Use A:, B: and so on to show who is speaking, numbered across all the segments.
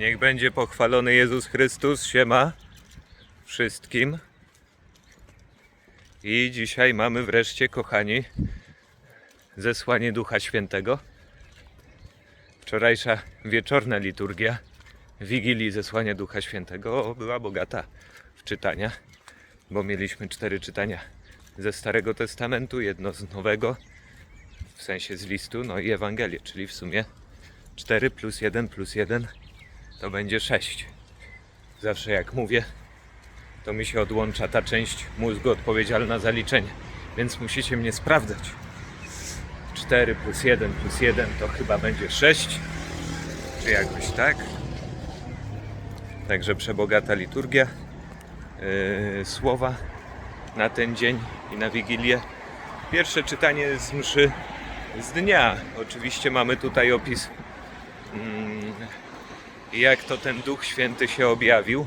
A: Niech będzie pochwalony Jezus Chrystus, siema wszystkim. I dzisiaj mamy wreszcie, kochani, zesłanie Ducha Świętego. Wczorajsza wieczorna liturgia Wigilii zesłania Ducha Świętego była bogata w czytania, bo mieliśmy cztery czytania ze Starego Testamentu, jedno z Nowego, w sensie z listu, no i Ewangelię, czyli w sumie 4 plus 1 plus 1 to będzie 6. Zawsze jak mówię, to mi się odłącza ta część mózgu odpowiedzialna za liczenie, więc musicie mnie sprawdzać. 4 plus 1 plus 1 to chyba będzie 6, czy jakoś tak. Także przebogata liturgia, yy, słowa na ten dzień i na Wigilię. Pierwsze czytanie z mszy z dnia. Oczywiście mamy tutaj opis, jak to ten Duch Święty się objawił.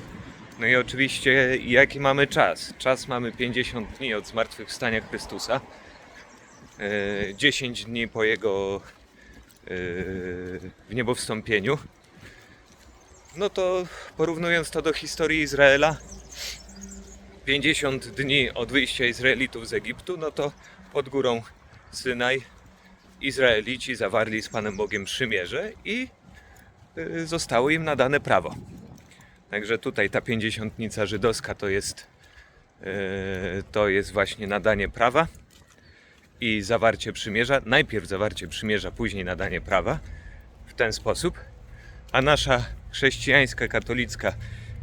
A: No i oczywiście jaki mamy czas. Czas mamy 50 dni od zmartwychwstania Chrystusa. Yy, 10 dni po Jego yy, w niebowstąpieniu. No to porównując to do historii Izraela, 50 dni od wyjścia Izraelitów z Egiptu, no to pod górą Synaj Izraelici zawarli z Panem Bogiem przymierze i zostało im nadane prawo. Także tutaj ta pięćdziesiątnica żydowska to jest, y, to jest właśnie nadanie prawa i zawarcie przymierza. Najpierw zawarcie przymierza, później nadanie prawa w ten sposób. A nasza chrześcijańska, katolicka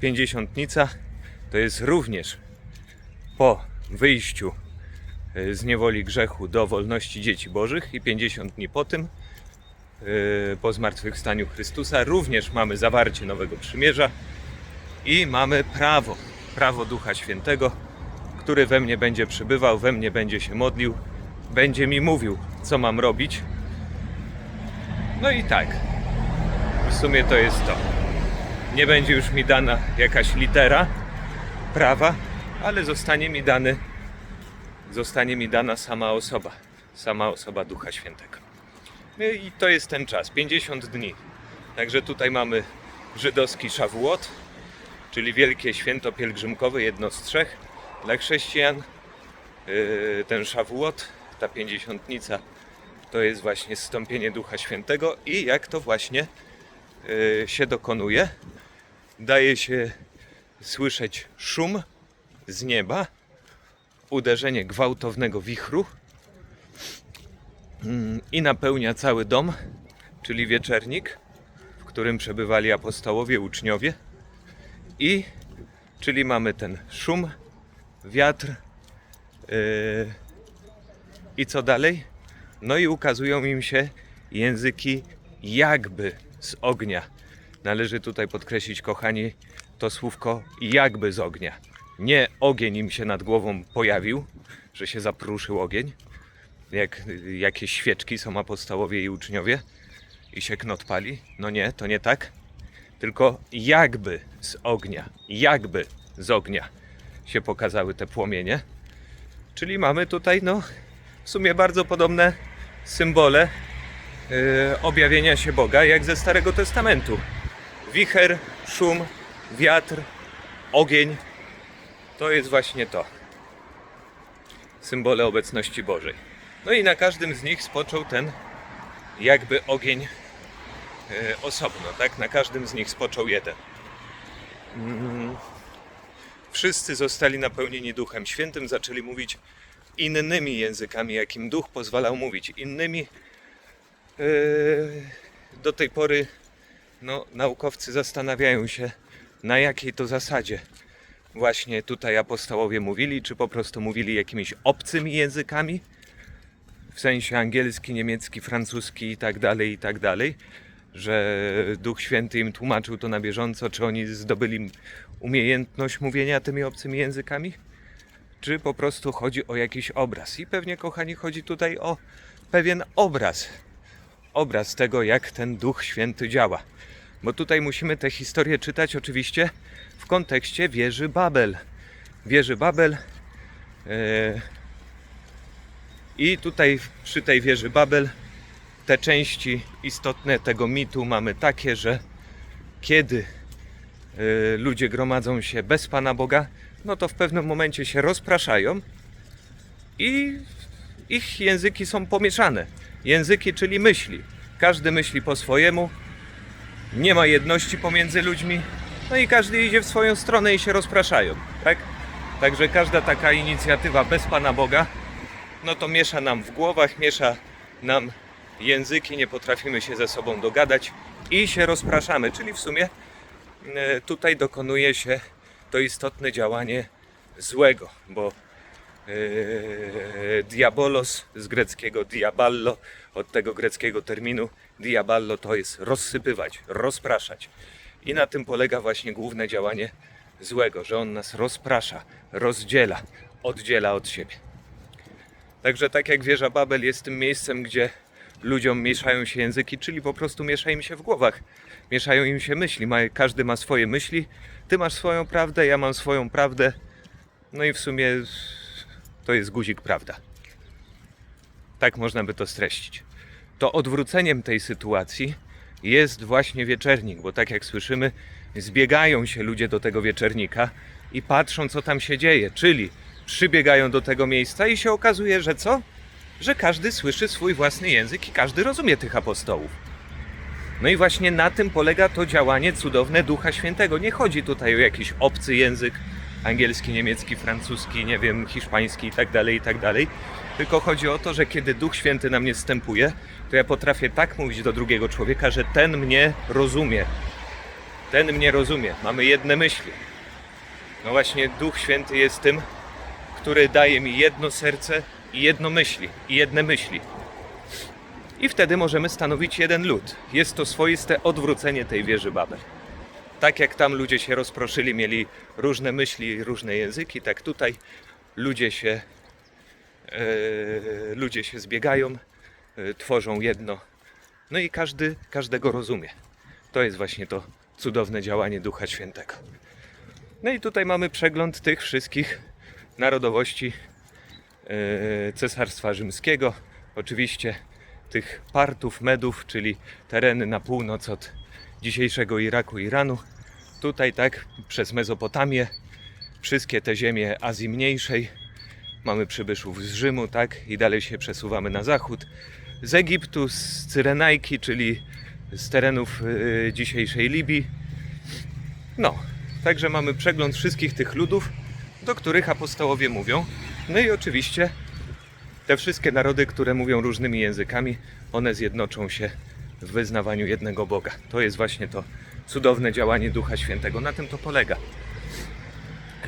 A: pięćdziesiątnica to jest również po wyjściu y, z niewoli grzechu do wolności dzieci bożych i 50 dni po tym, y, po zmartwychwstaniu Chrystusa, również mamy zawarcie nowego przymierza i mamy prawo, prawo Ducha Świętego, który we mnie będzie przybywał, we mnie będzie się modlił, będzie mi mówił, co mam robić. No i tak, w sumie to jest to. Nie będzie już mi dana jakaś litera prawa, ale zostanie mi dany zostanie mi dana sama osoba, sama osoba Ducha Świętego. No I to jest ten czas, 50 dni. Także tutaj mamy żydowski Szawuot, czyli wielkie święto pielgrzymkowe, jedno z trzech dla chrześcijan. Yy, Ten Szawuot, ta pięćdziesiątnica, to jest właśnie zstąpienie Ducha Świętego i jak to właśnie yy, się dokonuje, daje się słyszeć szum z nieba, uderzenie gwałtownego wichru i napełnia cały dom, czyli wieczernik, w którym przebywali apostołowie, uczniowie. I czyli mamy ten szum, wiatr yy, i co dalej? No i ukazują im się języki jakby z ognia. Należy tutaj podkreślić, kochani, to słówko jakby z ognia. Nie ogień im się nad głową pojawił, że się zapruszył ogień, jak jakieś świeczki są apostołowie i uczniowie i się knot pali. No nie, to nie tak. Tylko jakby z ognia, jakby z ognia się pokazały te płomienie. Czyli mamy tutaj, no, w sumie bardzo podobne symbole yy, objawienia się Boga, jak ze Starego Testamentu. Wicher, szum, wiatr, ogień. To jest właśnie to. Symbole obecności Bożej. No i na każdym z nich spoczął ten jakby ogień e, osobno, tak? Na każdym z nich spoczął jeden. Mm. Wszyscy zostali napełnieni Duchem Świętym, zaczęli mówić innymi językami, jakim Duch pozwalał mówić. Innymi e, do tej pory no, naukowcy zastanawiają się, na jakiej to zasadzie właśnie tutaj apostołowie mówili, czy po prostu mówili jakimiś obcymi językami, w sensie angielski, niemiecki, francuski i tak dalej, i tak dalej, że Duch Święty im tłumaczył to na bieżąco, czy oni zdobyli umiejętność mówienia tymi obcymi językami, czy po prostu chodzi o jakiś obraz. I pewnie, kochani, chodzi tutaj o pewien obraz. Obraz tego, jak ten Duch Święty działa. Bo tutaj musimy tę historię czytać oczywiście w kontekście wieży Babel. Wieży Babel. e, I tutaj przy tej wieży Babel te części istotne tego mitu mamy takie, że kiedy y, ludzie gromadzą się bez Pana Boga, no to w pewnym momencie się rozpraszają i ich języki są pomieszane. Języki, czyli myśli. Każdy myśli po swojemu, nie ma jedności pomiędzy ludźmi, no i każdy idzie w swoją stronę i się rozpraszają, tak? Także każda taka inicjatywa bez Pana Boga, no to miesza nam w głowach, miesza nam języki, nie potrafimy się ze sobą dogadać i się rozpraszamy, czyli w sumie e, tutaj dokonuje się to istotne działanie złego, bo e, diabolos z greckiego diaballo, od tego greckiego terminu diaballo to jest rozsypywać, rozpraszać. I na tym polega właśnie główne działanie złego, że on nas rozprasza, rozdziela, oddziela od siebie. Także tak jak wieża Babel jest tym miejscem, gdzie ludziom mieszają się języki, czyli po prostu miesza im się w głowach. Mieszają im się myśli. Każdy ma swoje myśli. Ty masz swoją prawdę, ja mam swoją prawdę. No i w sumie to jest guzik prawda. Tak można by to streścić. To odwróceniem tej sytuacji jest właśnie wieczernik, bo tak jak słyszymy, zbiegają się ludzie do tego wieczernika i patrzą, co tam się dzieje. Czyli przybiegają do tego miejsca i się okazuje, że co? Że każdy słyszy swój własny język i każdy rozumie tych apostołów. No i właśnie na tym polega to działanie cudowne Ducha Świętego. Nie chodzi tutaj o jakiś obcy język, angielski, niemiecki, francuski, nie wiem, hiszpański i tak dalej, i tak dalej. Tylko chodzi o to, że kiedy Duch Święty na mnie wstępuje, to ja potrafię tak mówić do drugiego człowieka, że ten mnie rozumie. Ten mnie rozumie. Mamy jedne myśli. No właśnie Duch Święty jest tym, który daje mi jedno serce i jedno myśli, i jedne myśli. I wtedy możemy stanowić jeden lud. Jest to swoiste odwrócenie tej wieży Babel. Tak jak tam ludzie się rozproszyli, mieli różne myśli, różne języki, tak tutaj ludzie się, e, ludzie się zbiegają, e, tworzą jedno. No i każdy każdego rozumie. To jest właśnie to cudowne działanie Ducha Świętego. No i tutaj mamy przegląd tych wszystkich narodowości e, Cesarstwa Rzymskiego. Oczywiście tych partów, medów, czyli tereny na północ od dzisiejszego Iraku, Iranu. Tutaj tak przez Mezopotamię, wszystkie te ziemie Azji Mniejszej. Mamy przybyszów z Rzymu, tak? I dalej się przesuwamy na zachód. Z Egiptu, z Cyrenajki, czyli z terenów e, dzisiejszej Libii. No, także mamy przegląd wszystkich tych ludów, do których apostołowie mówią. No i oczywiście te wszystkie narody, które mówią różnymi językami, one zjednoczą się w wyznawaniu jednego Boga. To jest właśnie to cudowne działanie Ducha Świętego. Na tym to polega.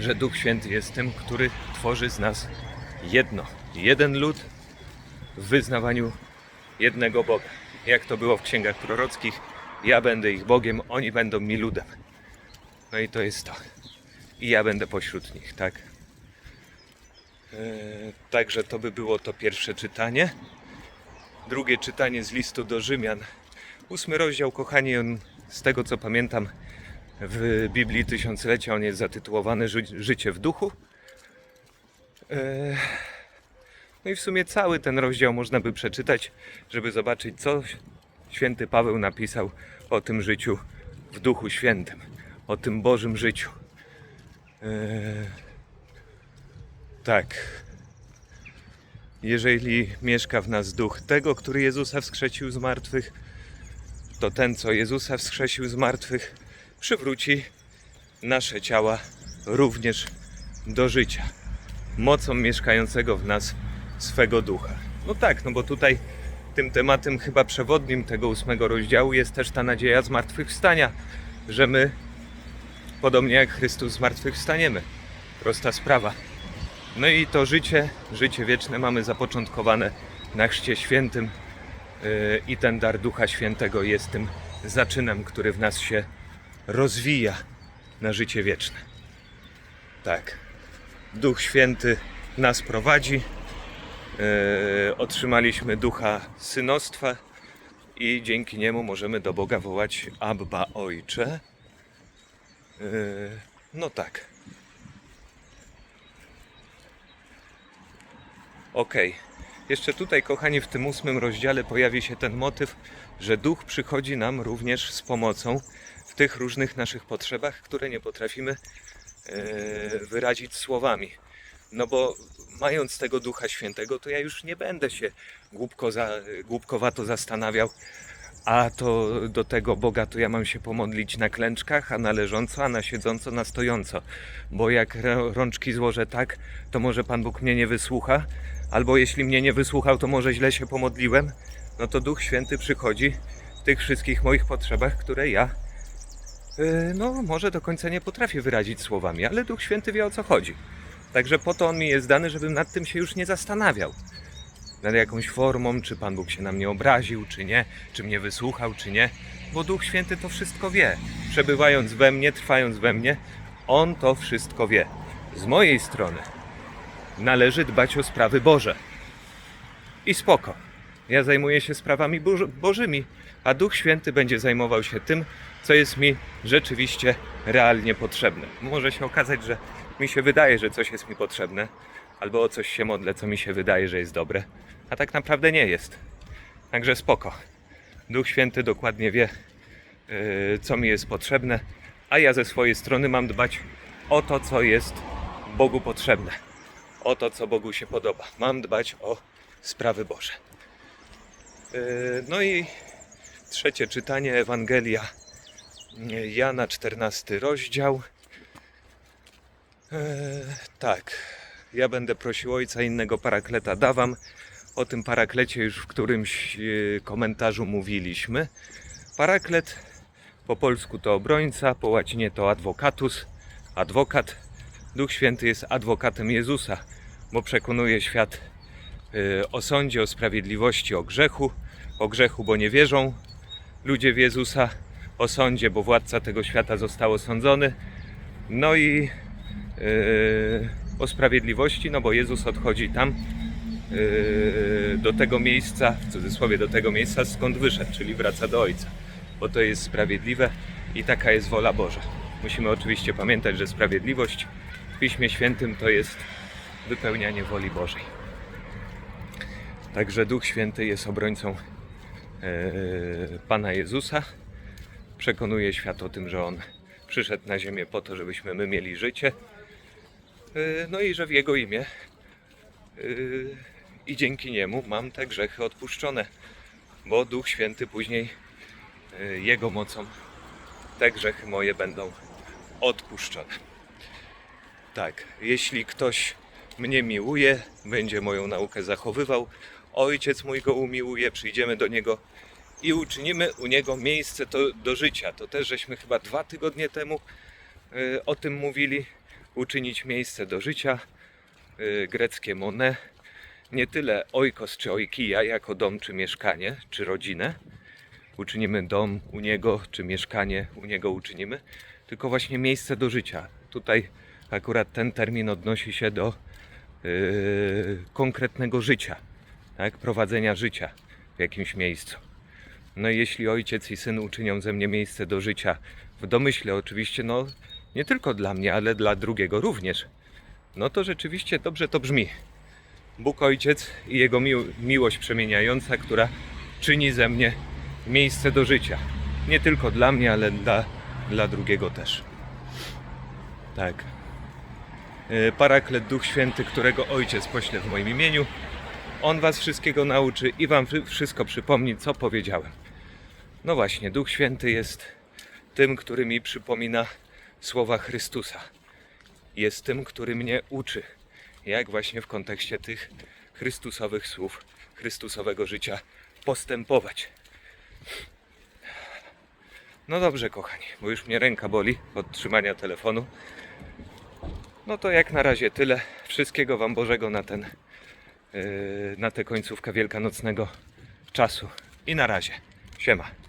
A: Że Duch Święty jest tym, który tworzy z nas jedno. Jeden lud w wyznawaniu jednego Boga. Jak to było w księgach prorockich, ja będę ich Bogiem, oni będą mi ludem. No i to jest to. I ja będę pośród nich, tak? Eee, Także to by było to pierwsze czytanie. Drugie czytanie z listu do Rzymian. Ósmy rozdział, kochani, on z tego co pamiętam w Biblii Tysiąclecia, on jest zatytułowany Ży- Życie w duchu. Eee, No i w sumie cały ten rozdział można by przeczytać, żeby zobaczyć, co święty Paweł napisał o tym życiu w Duchu Świętym, o tym Bożym życiu. Eee, tak. Jeżeli mieszka w nas duch tego, który Jezusa wskrzesił z martwych, to ten, co Jezusa wskrzesił z martwych, przywróci nasze ciała również do życia. Mocą mieszkającego w nas swego ducha. No tak, no bo tutaj tym tematem chyba przewodnim tego ósmego rozdziału jest też ta nadzieja zmartwychwstania, że my, podobnie jak Chrystus, zmartwychwstaniemy. Prosta sprawa. No i to życie, życie wieczne mamy zapoczątkowane na Chrzcie Świętym yy, i ten dar Ducha Świętego jest tym zaczynem, który w nas się rozwija na życie wieczne. Tak. Duch Święty nas prowadzi. Yy, otrzymaliśmy ducha synostwa i dzięki niemu możemy do Boga wołać Abba Ojcze. Yy, no tak. Okej. Jeszcze tutaj, kochani, w tym ósmym rozdziale pojawi się ten motyw, że duch przychodzi nam również z pomocą w tych różnych naszych potrzebach, które nie potrafimy e, wyrazić słowami. No bo mając tego Ducha Świętego, to ja już nie będę się głupko za, głupkowato zastanawiał, a to do tego Boga to ja mam się pomodlić na klęczkach, a na leżąco, a na siedząco, na stojąco. Bo jak rączki złożę tak, to może Pan Bóg mnie nie wysłucha, albo jeśli mnie nie wysłuchał, to może źle się pomodliłem. No to Duch Święty przychodzi w tych wszystkich moich potrzebach, które ja Yy, no może do końca nie potrafię wyrazić słowami, ale Duch Święty wie o co chodzi. Także po to on mi jest dany, żebym nad tym się już nie zastanawiał. Nad jakąś formą, czy Pan Bóg się na mnie obraził, czy nie, czy mnie wysłuchał, czy nie, bo Duch Święty to wszystko wie. Przebywając we mnie, trwając we mnie, On to wszystko wie. Z mojej strony należy dbać o sprawy Boże. I spoko. Ja zajmuję się sprawami boży- bożymi, a Duch Święty będzie zajmował się tym, co jest mi rzeczywiście realnie potrzebne. Może się okazać, że mi się wydaje, że coś jest mi potrzebne, albo o coś się modlę, co mi się wydaje, że jest dobre, a tak naprawdę nie jest. Także spoko. Duch Święty dokładnie wie, yy, co mi jest potrzebne, a ja ze swojej strony mam dbać o to, co jest Bogu potrzebne, o to, co Bogu się podoba. Mam dbać o sprawy Boże. Yy, No i trzecie czytanie Ewangelia Jana, 14 rozdział. Tak, ja będę prosił Ojca, innego parakleta dawam. O tym paraklecie już w którymś e, komentarzu mówiliśmy. Paraklet po polsku to obrońca, po łacinie to advocatus, adwokat. Duch Święty jest adwokatem Jezusa, bo przekonuje świat e, o sądzie, o sprawiedliwości, o grzechu. O grzechu, bo nie wierzą ludzie w Jezusa, o sądzie, bo władca tego świata został osądzony. No i yy, o sprawiedliwości, no bo Jezus odchodzi tam do tego miejsca, w cudzysłowie do tego miejsca, skąd wyszedł, czyli wraca do Ojca, bo to jest sprawiedliwe i taka jest wola Boża. Musimy oczywiście pamiętać, że sprawiedliwość w Piśmie Świętym to jest wypełnianie woli Bożej. Także Duch Święty jest obrońcą e, Pana Jezusa. Przekonuje świat o tym, że On przyszedł na ziemię po to, żebyśmy my mieli życie. E, No i że w Jego imię e, i dzięki Niemu mam te grzechy odpuszczone, bo Duch Święty później e, Jego mocą te grzechy moje będą odpuszczone. Tak, jeśli ktoś mnie miłuje, będzie moją naukę zachowywał, ojciec mój go umiłuje, przyjdziemy do niego i uczynimy u niego miejsce to, do życia. To też żeśmy chyba dwa tygodnie temu y, o tym mówili. Uczynić miejsce do życia, y, greckie mone. Nie tyle oikos czy oikija jako dom czy mieszkanie, czy rodzinę. Uczynimy dom u niego, czy mieszkanie u niego uczynimy, tylko właśnie miejsce do życia. Tutaj akurat ten termin odnosi się do yy, konkretnego życia, tak? prowadzenia życia w jakimś miejscu. No i jeśli ojciec i syn uczynią ze mnie miejsce do życia, w domyśle oczywiście, no nie tylko dla mnie, ale dla drugiego również, no to rzeczywiście dobrze to brzmi. Bóg Ojciec i Jego mił- miłość przemieniająca, która czyni ze mnie miejsce do życia. Nie tylko dla mnie, ale dla, dla drugiego też. Tak. E, Paraklet Duch Święty, którego Ojciec pośle w moim imieniu. On Was wszystkiego nauczy i Wam wszy- wszystko przypomni, co powiedziałem. No właśnie, Duch Święty jest tym, który mi przypomina słowa Chrystusa. Jest tym, który mnie uczy, jak właśnie w kontekście tych Chrystusowych słów, Chrystusowego życia postępować. No dobrze, kochani, bo już mnie ręka boli od trzymania telefonu. No to jak na razie tyle. Wszystkiego Wam Bożego na ten, yy, na tę końcówkę wielkanocnego czasu. I na razie. Siema.